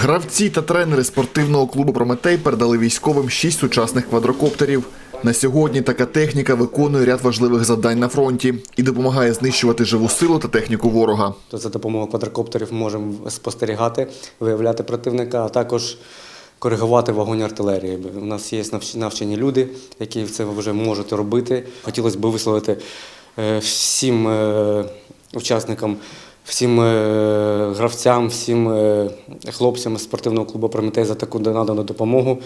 Гравці та тренери спортивного клубу Прометей передали військовим шість сучасних квадрокоптерів. На сьогодні така техніка виконує ряд важливих завдань на фронті і допомагає знищувати живу силу та техніку ворога. За допомогою квадрокоптерів можемо спостерігати, виявляти противника, а також коригувати вогонь артилерії. У нас є навч- навчені люди, які це вже можуть робити. Хотілося б висловити е, всім е, учасникам, всім е, гравцям, всім е, хлопцям спортивного клубу Прометей за таку надану допомогу.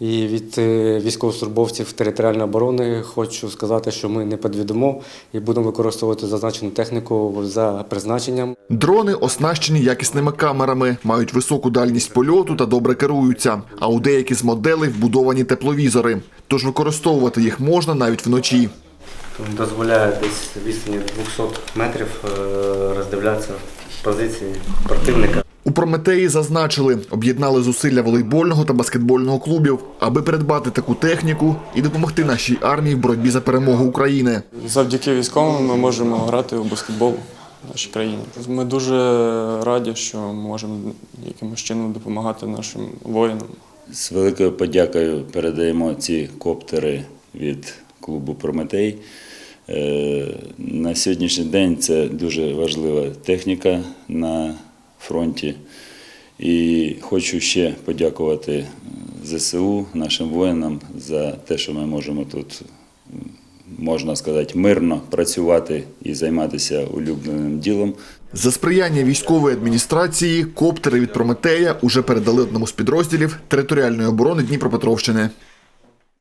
І від е, військовослужбовців територіальної оборони хочу сказати, що ми не підведемо і будемо використовувати зазначену техніку за призначенням. Дрони оснащені якісними камерами, мають високу дальність польоту та добре керуються. А у деякі з моделей вбудовані тепловізори. Тож використовувати їх можна навіть вночі. Дозволяє десь відстані 200 метрів е, роздивлятися позиції противника. У Прометеї зазначили, об'єднали зусилля волейбольного та баскетбольного клубів, аби придбати таку техніку і допомогти нашій армії в боротьбі за перемогу України. Завдяки військовим ми можемо грати у баскетбол в нашій країні. Ми дуже раді, що можемо якимось чином допомагати нашим воїнам. З великою подякою передаємо ці коптери від клубу Прометей. Е, На сьогоднішній день це дуже важлива техніка на фронті. І хочу ще подякувати ЗСУ, нашим воїнам за те, що ми можемо тут, можна сказати, мирно працювати і займатися улюбленим ділом. За сприяння військової адміністрації коптери від Прометея уже передали одному з підрозділів територіальної оборони Дніпропетровщини.